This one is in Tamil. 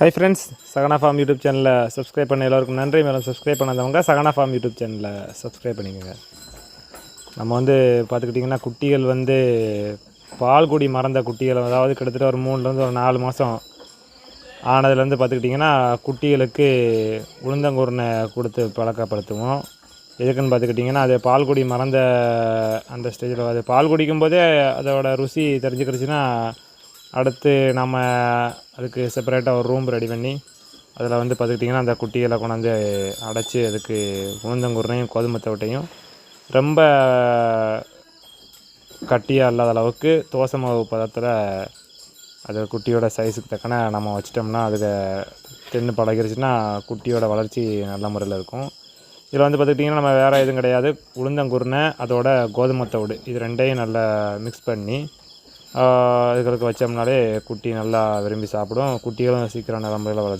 Hi friends Sagana farm YouTube சேனலில் சப்ஸ்கிரைப் பண்ண எல்லாருக்கும் நன்றி. மேலும் சப்ஸ்கிரைப் பண்ணாதவங்க சகனா ஃபார்ம் யூடியூப் சேனலில் சப்ஸ்கிரைப் பண்ணிக்கோங்க. நம்ம வந்து பார்த்துக்கிட்டிங்கன்னா குட்டிகள் வந்து பால்குடி மறந்த குட்டிகள் அதாவது கிட்டத்தட்ட ஒரு மூணுலேருந்து ஒரு நாலு மாதம் ஆனதுலேருந்து பார்த்துக்கிட்டிங்கன்னா குட்டிகளுக்கு உளுந்தங்குருணை கொடுத்து பழக்கப்படுத்துவோம். எதுக்குன்னு பார்த்துக்கிட்டிங்கன்னா அது பால்குடி மறந்த அந்த ஸ்டேஜில் அது பால் குடிக்கும் போதே ருசி தெரிஞ்சுக்கிடுச்சுன்னா அடுத்து நம்ம அதுக்கு செப்பரேட்டாக ஒரு ரூம் ரெடி பண்ணி அதில் வந்து பார்த்துக்கிட்டிங்கன்னா அந்த குட்டிகளை கொண்டாந்து அடைச்சி அதுக்கு உளுந்தங்குருணையும் கோதுமை தவிட்டையும் ரொம்ப கட்டியாக இல்லாத அளவுக்கு தோசை மாவு பதத்தில் அது குட்டியோட சைஸுக்கு தக்கன நம்ம வச்சிட்டோம்னா அதுக்கு தின்னு பழகிருச்சுன்னா குட்டியோட வளர்ச்சி நல்ல முறையில் இருக்கும். இதில் வந்து பார்த்துக்கிட்டிங்கன்னா நம்ம வேறு எதுவும் கிடையாது. உளுந்தங்குருணை அதோட கோதுமை தவிடு இது ரெண்டையும் நல்லா மிக்ஸ் பண்ணி இதுகளுக்கு வச்சோம்னாலே குட்டி நல்லா விரும்பி சாப்பிடும். குட்டிகளும் சீக்கிரம் நல்ல வளர்ச்சி